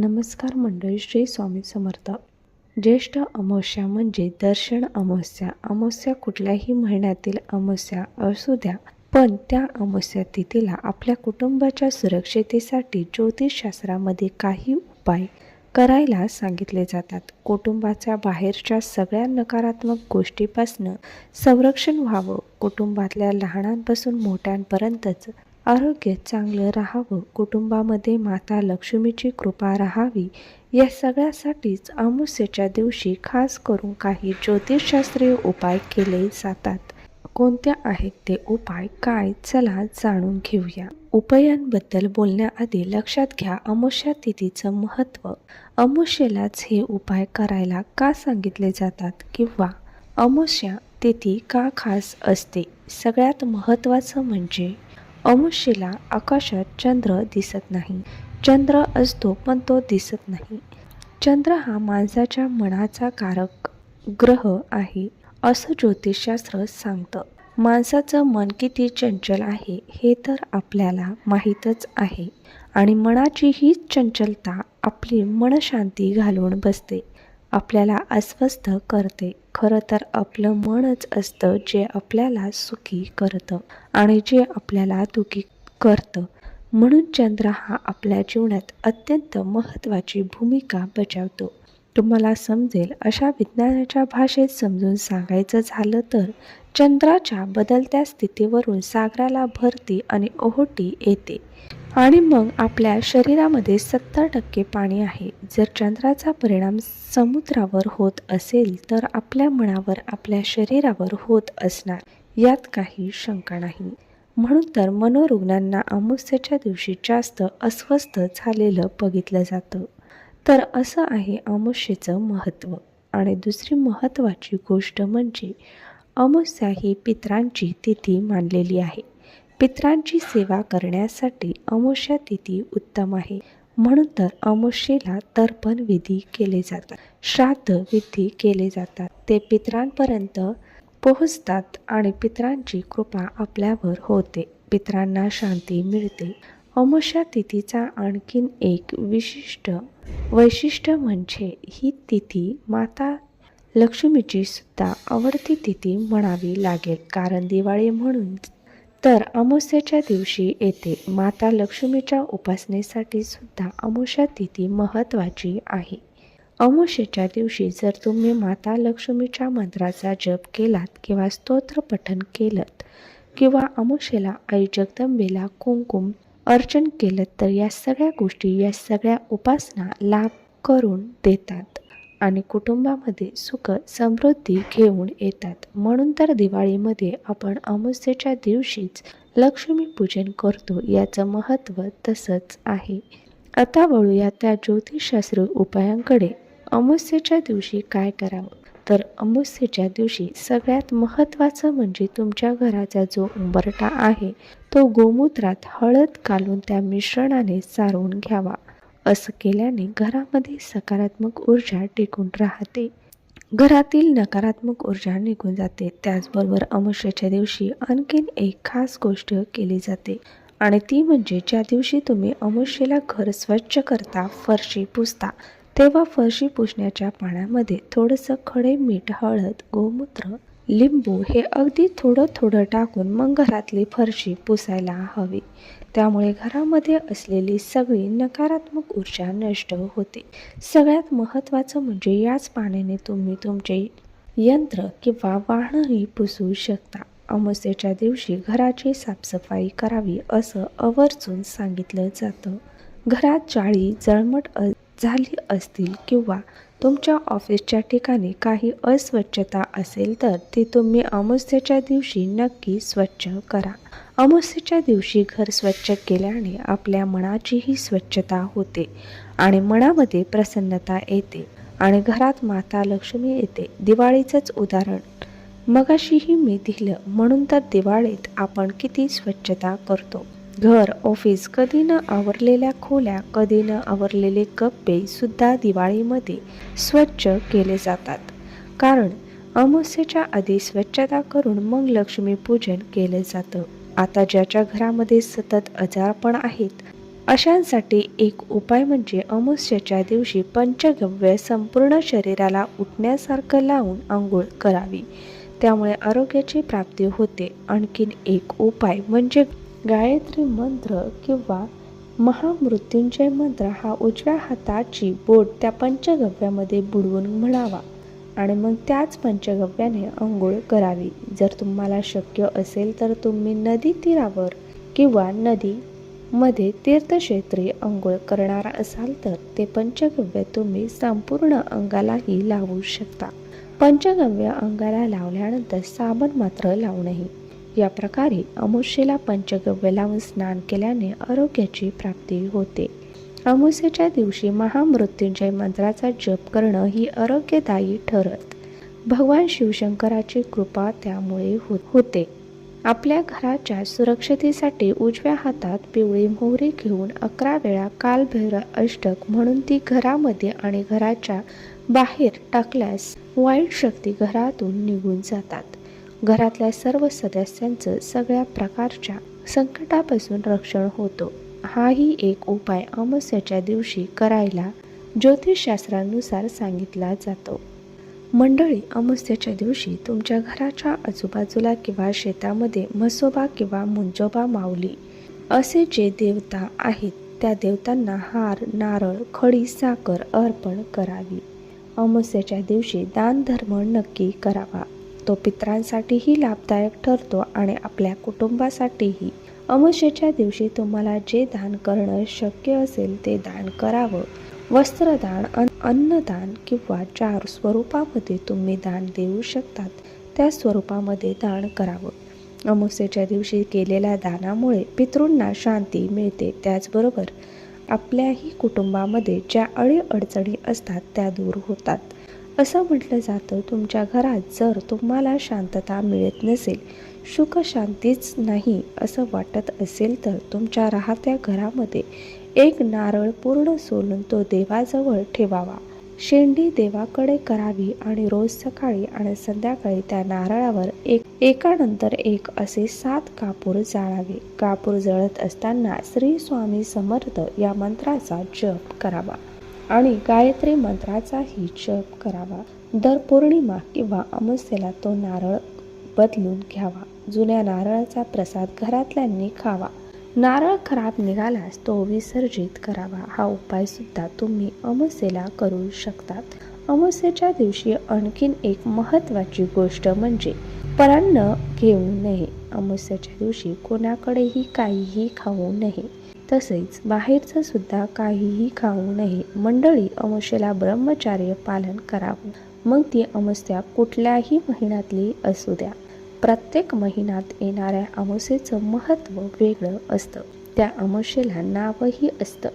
नमस्कार मंडळी श्री स्वामी समर्थ. ज्येष्ठ अमावस्या म्हणजे दर्शन अमावस्या. अमावस्या कुठल्याही महिन्यातील अमावस्या असू द्या पण त्या अमावस्या तिथीला आपल्या कुटुंबाच्या सुरक्षितेसाठी ज्योतिषशास्त्रामध्ये काही उपाय करायला सांगितले जातात. कुटुंबाच्या बाहेरच्या सगळ्या नकारात्मक गोष्टीपासनं संरक्षण व्हावं. कुटुंबातल्या लहानांपासून मोठ्यांपर्यंतच आरोग्य चांगलं राहावं कुटुंबामध्ये माता लक्ष्मीची कृपा राहावी या सगळ्यासाठीच अमुस्येच्या दिवशी खास करून काही ज्योतिषशास्त्रीय उपाय केले जातात. कोणत्या आहेत ते उपाय? काय? चला जाणून घेऊया. उपायांबद्दल बोलण्याआधी लक्षात घ्या अमुष्या तिथीचं महत्त्व. अमुष्येलाच हे उपाय करायला का सांगितले जातात किंवा अमुष्या तिथी का खास असते? सगळ्यात महत्त्वाचं म्हणजे अमावस्येला आकाशात चंद्र दिसत नाही. चंद्र असतो पण तो दिसत नाही. चंद्र हा माणसाच्या मनाचा कारक ग्रह आहे असं ज्योतिषशास्त्र सांगतं. माणसाचं मन किती चंचल आहे हे तर आपल्याला माहीतच आहे. आणि मनाची ही चंचलता आपली मनशांती घालून बसते आपल्याला अस्वस्थ करते. खरं तर आपलं मनच असतं जे आपल्याला सुखी करतं आणि जे आपल्याला दुखी करतं. म्हणून चंद्र हा आपल्या जीवनात अत्यंत महत्त्वाची भूमिका बजावतो. तुम्हाला समजेल अशा विज्ञानाच्या भाषेत समजून सांगायचं झालं तर चंद्राच्या बदलत्या स्थितीवरून सागराला भरती आणि ओहोटी येते. आणि मग आपल्या शरीरामध्ये सत्तर टक्के पाणी आहे. जर चंद्राचा परिणाम समुद्रावर होत असेल तर आपल्या मनावर आपल्या शरीरावर होत असणार. यात काही शंका नाही. म्हणून तर मनोरुग्णांना अमावस्येच्या दिवशी जास्त अस्वस्थ झालेलं बघितलं जातं. तर असं आहे अमावस्येचं महत्त्व. आणि दुसरी महत्त्वाची गोष्ट म्हणजे अमावस्या ही पित्रांची तिथी मानलेली आहे. पित्रांची सेवा करण्यासाठी अमावस्या तिथी उत्तम आहे. म्हणून तर अमावस्येला तर्पण विधी केले जातात. श्राद्ध विधी केले जातात. ते पित्रांपर्यंत पोहोचतात आणि पित्रांची कृपा आपल्यावर होते. पित्रांना शांती मिळते. अमावस्या तिथीचा आणखीन एक विशिष्ट वैशिष्ट्य म्हणजे ही तिथी माता लक्ष्मीची सुद्धा आवडती तिथी म्हणावी लागेल. कारण दिवाळी म्हणून तर अमावस्येच्या दिवशी येते माता लक्ष्मीच्या उपासनेसाठी सुद्धा अमावस्या तिथी महत्त्वाची आहे. अमावस्येच्या दिवशी जर तुम्ही माता लक्ष्मीच्या मंत्राचा जप केलात किंवा स्तोत्र पठण केलं किंवा अमावस्येला आई जगदंबेला कुंकुम अर्चन केलं तर या सगळ्या गोष्टी या सगळ्या उपासना लाभ करून देतात. आणि कुटुंबामध्ये सुख समृद्धी घेऊन येतात. म्हणून तर दिवाळीमध्ये आपण अमावस्येच्या दिवशीच लक्ष्मीपूजन करतो याचं महत्त्व तसंच आहे. आता वळूया त्या ज्योतिषशास्त्र उपायांकडे. अमावस्येच्या दिवशी काय करावं? तर अमावस्येच्या दिवशी सगळ्यात महत्त्वाचं म्हणजे तुमच्या घराचा जो उंबरटा आहे तो गोमूत्रात हळद घालून त्या मिश्रणाने सारवून घ्यावा. असं केल्याने घरामध्ये सकारात्मक ऊर्जा टिकून राहते. घरातील नकारात्मक ऊर्जा निघून जाते. त्याचबरोबर अमावस्येच्या दिवशी आणखीन एक खास गोष्ट केली जाते. आणि ती म्हणजे ज्या दिवशी तुम्ही अमावस्येला घर स्वच्छ करता फरशी पुसता तेव्हा फरशी पुसण्याच्या पाण्यामध्ये थोडंसं खडे मीठ हळद गोमूत्र लिंबू हे अगदी थोडं थोडं टाकून मग घरातली फरशी पुसायला हवी. त्यामुळे घरामध्ये असलेली सगळी नकारात्मक ऊर्जा नष्ट होते. सगळ्यात महत्त्वाचं म्हणजे याच पाण्याने तुम्ही तुमचे यंत्र किंवा वाहनही पुसू शकता. अमावस्येच्या दिवशी घराची साफसफाई करावी असं आवर्जून सांगितलं जातं. घरात जाळी जळमट झाली असतील किंवा तुमच्या ऑफिसच्या ठिकाणी काही अस्वच्छता असेल तर ती तुम्ही अमावस्येच्या दिवशी नक्की स्वच्छ करा. अमावस्येच्या दिवशी घर स्वच्छ केल्याने आपल्या मनाचीही स्वच्छता होते आणि मनामध्ये प्रसन्नता येते आणि घरात माता लक्ष्मी येते. दिवाळीचंच उदाहरण. मगाशीही मी दिलं म्हणून तर दिवाळीत आपण किती स्वच्छता करतो. घर ऑफिस कधी न आवरलेल्या खोल्या कधी न आवरलेले कप्पे सुद्धा दिवाळीमध्ये स्वच्छ केले जातात. कारण अमावस्येच्या आधी स्वच्छता करून मग लक्ष्मीपूजन केलं जातं. आता ज्याच्या घरामध्ये सतत आजारपण आहेत अशांसाठी एक उपाय म्हणजे अमावस्येच्या दिवशी पंचगव्य संपूर्ण शरीराला उठण्यासारखं लावून आंघोळ करावी. त्यामुळे आरोग्याची प्राप्ती होते. आणखीन एक उपाय म्हणजे गायत्री मंत्र किंवा महामृत्युंजय मंत्र हा उजव्या हाताची बोट त्या पंचगव्यामध्ये बुडवून म्हणावा आणि मग त्याच पंचगव्याने आंघोळ करावी. जर तुम्हाला शक्य असेल तर तुम्ही नदी तीरावर किंवा नदी मध्ये तीर्थक्षेत्री आंघोळ करणार असाल तर ते पंचगव्य तुम्ही संपूर्ण अंगालाही लावू शकता. पंचगव्य अंगाला लावल्यानंतर साबण मात्र लावू नये. या प्रकारे अमुष्येला पंचगव्य लावून स्नान केल्याने आरोग्याची प्राप्ती होते. अमुसेच्या दिवशी महामृत्युंजय मंत्राचा जप करणं ही आरोग्यदायी ठरत. भगवान शिवशंकराची कृपा त्यामुळे होते आपल्या घराच्या सुरक्षतेसाठी उजव्या हातात पिवळी मोहरी घेऊन अकरा वेळा कालभैरव अष्टक म्हणून ती घरामध्ये आणि घराच्या बाहेर टाकल्यास वाईट शक्ती घरातून निघून जातात. घरातल्या सर्व सदस्यांचं सगळ्या प्रकारच्या संकटापासून रक्षण होतो. हाही एक उपाय अमावस्याच्या दिवशी करायला ज्योतिषशास्त्रानुसार सांगितला जातो. मंडळी अमावस्याच्या दिवशी तुमच्या घराच्या आजूबाजूला किंवा शेतामध्ये म्हसोबा किंवा मुंजोबा माऊली असे जे देवता आहेत त्या देवतांना हार नारळ खडी साखर अर्पण करावी. अमावस्याच्या दिवशी दानधर्म नक्की करावा. तो पित्रांसाठीही लाभदायक ठरतो आणि आपल्या कुटुंबासाठीही. अमावस्येच्या दिवशी तुम्हाला जे दान करणं शक्य असेल ते दान करावं. वस्त्रदान अन अन्नदान किंवा चार स्वरूपामध्ये तुम्ही दान देऊ शकतात. त्या स्वरूपामध्ये दान करावं. अमुसेच्या दिवशी केलेल्या दानामुळे पितृंना शांती मिळते त्याचबरोबर आपल्याही कुटुंबामध्ये ज्या अडीअडचणी असतात त्या दूर होतात. असं म्हटलं जातं? तुमच्या घरात जर तुम्हाला शांतता मिळत नसेल सुख शांतीच नाही असं वाटत असेल तर तुमच्या राहत्या घरामध्ये एक नारळ पूर्ण सोलून तो देवाजवळ ठेवावा. शेंडी देवाकडे करावी आणि रोज सकाळी आणि संध्याकाळी त्या नारळावर एक एकानंतर एक असे सात कापूर जाळावे. कापूर जळत असताना श्री स्वामी समर्थ या मंत्राचा जप करावा. आणि गायत्री मंत्राचाही जप करावा. दर पौर्णिमा किंवा अमावस्येला तो नारळ बदलून घ्यावा. जुन्या नारळाचा प्रसाद घरातल्यांनी खावा नारळ खराब निघाल्यास तो विसर्जित करावा. हा उपाय सुद्धा तुम्ही अमावस्येला करू शकतात. अमावस्येच्या दिवशी आणखीन एक महत्त्वाची गोष्ट म्हणजे परान्न घेऊ नये. अमावस्येच्या दिवशी कोणाकडेही काहीही खाऊ नये. तसेच बाहेरचं सुद्धा काहीही खाऊ नये. मंडळी अमावस्येला ब्रह्मचार्य पालन करावं. मग ती अमस्या कुठल्याही महिन्यातली असू द्या. प्रत्येक महिन्यात येणाऱ्या अमावस्येचं महत्त्व वेगळं असतं. त्या अमावस्येला नावही असतं.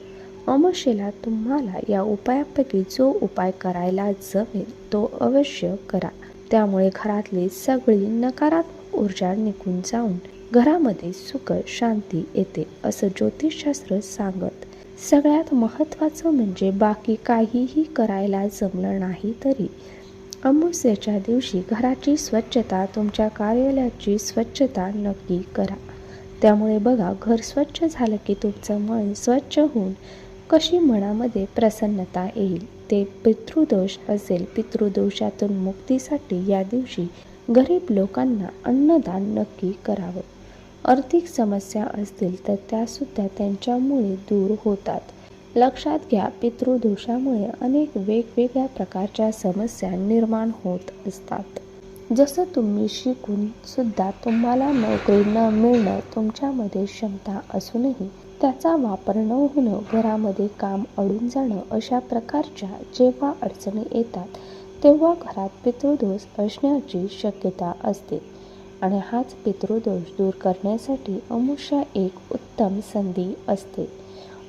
अमावस्येला तुम्हाला या उपायापैकी जो उपाय करायला जमेल तो अवश्य करा. त्यामुळे घरातली सगळी नकारात्मक ऊर्जा निघून जाऊन घरामध्ये सुख शांती येते असं ज्योतिषशास्त्र सांगत. सगळ्यात महत्त्वाचं म्हणजे बाकी काहीही करायला जमलं नाही तरी. अमावस्येच्या दिवशी घराची स्वच्छता तुमच्या कार्यालयाची स्वच्छता नक्की करा. त्यामुळे बघा घर स्वच्छ झालं की तुमचं मन स्वच्छ होऊन कशी मनामध्ये प्रसन्नता येईल. ते पितृदोष असेल पितृदोषातून मुक्तीसाठी या दिवशी गरीब लोकांना अन्नदान नक्की करावं. आर्थिक समस्या असतील तर त्यासुद्धा त्यांच्यामुळे दूर होतात. लक्षात घ्या पितृदोषामुळे अनेक वेगवेगळ्या प्रकारच्या समस्या निर्माण होत असतात. जसं तुम्ही शिकून सुद्धा तुम्हाला नोकरी न मिळणं तुमच्यामध्ये क्षमता असूनही त्याचा वापर न होणं घरामध्ये काम अडून जाणं अशा प्रकारच्या जेव्हा अडचणी येतात तेव्हा घरात पितृदोष असण्याची शक्यता असते. आणि हाच पितृदोष दूर करण्यासाठी अमुष्या एक उत्तम संधी असते.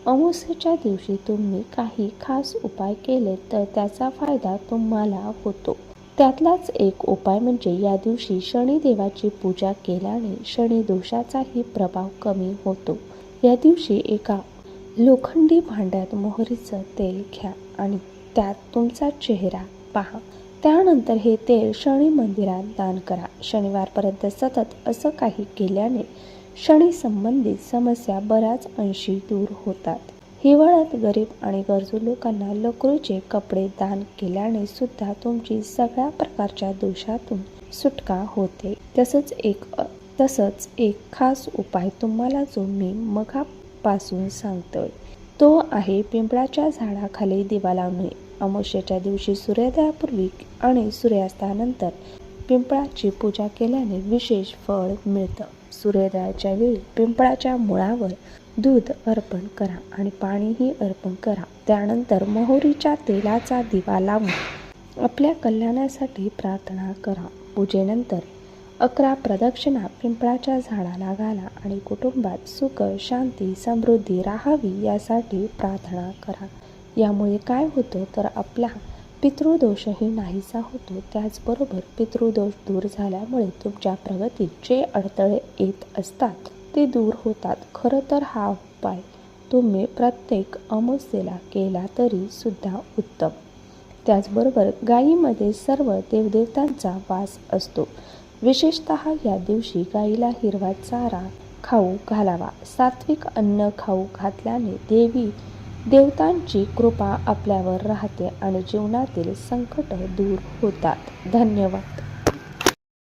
अमुसेच्या दिवशी तुम्ही काही खास उपाय केले तर त्याचा फायदा तुम्हाला होतो. त्यातलाच एक उपाय म्हणजे या दिवशी शनिदेवाची पूजा केल्याने शनी दोषाचाही प्रभाव कमी होतो. या दिवशी एका लोखंडी भांड्यात मोहरीचं तेल घ्या आणि त्यात तुमचा चेहरा पहा. त्यानंतर हे तेल शनी मंदिरात दान करा. शनिवारपर्यंत सतत असं काही केल्याने शनी संबंधित समस्या बऱ्याच अंशी दूर होतात. हिवाळ्यात गरीब आणि गरजू लोकांना लकरूचे कपडे दान केल्याने सुद्धा तुमची सगळ्या प्रकारच्या दोषातून सुटका होते. तसंच एक तसंच एक खास उपाय तुम्हाला जो मी मघापासून सांगतोय. तो आहे पिंपळाच्या झाडाखाली दिवा लावणे. अमावस्येच्या दिवशी सूर्योदयापूर्वी आणि सूर्यास्तानंतर पिंपळाची पूजा केल्याने विशेष फळ मिळतं. सूर्योदयाच्या वेळी पिंपळाच्या मुळावर दूध अर्पण करा आणि पाणीही अर्पण करा. त्यानंतर मोहरीच्या तेलाचा दिवा लावून आपल्या कल्याणासाठी प्रार्थना करा. पूजेनंतर अकरा प्रदक्षिणा पिंपळाच्या झाडाला घाला आणि कुटुंबात सुख शांती समृद्धी राहावी यासाठी प्रार्थना करा. यामुळे काय होतं तर आपला पितृदोषही नाहीसा होतो. त्याचबरोबर पितृदोष दूर झाल्यामुळे तुमच्या प्रगतीत जे अडथळे येत असतात ते दूर होतात. खरं तर हा उपाय तुम्ही प्रत्येक अमावस्येला केला तरी सुद्धा उत्तम. त्याचबरोबर गायीमध्ये सर्व देवदेवतांचा वास असतो. विशेषत या दिवशी गायीला हिरवा चारा खाऊ घालावा. सात्विक अन्न खाऊ घातल्याने देवी देवतांची कृपा आपल्यावर राहते आणि जीवनातील संकट दूर होतात. धन्यवाद.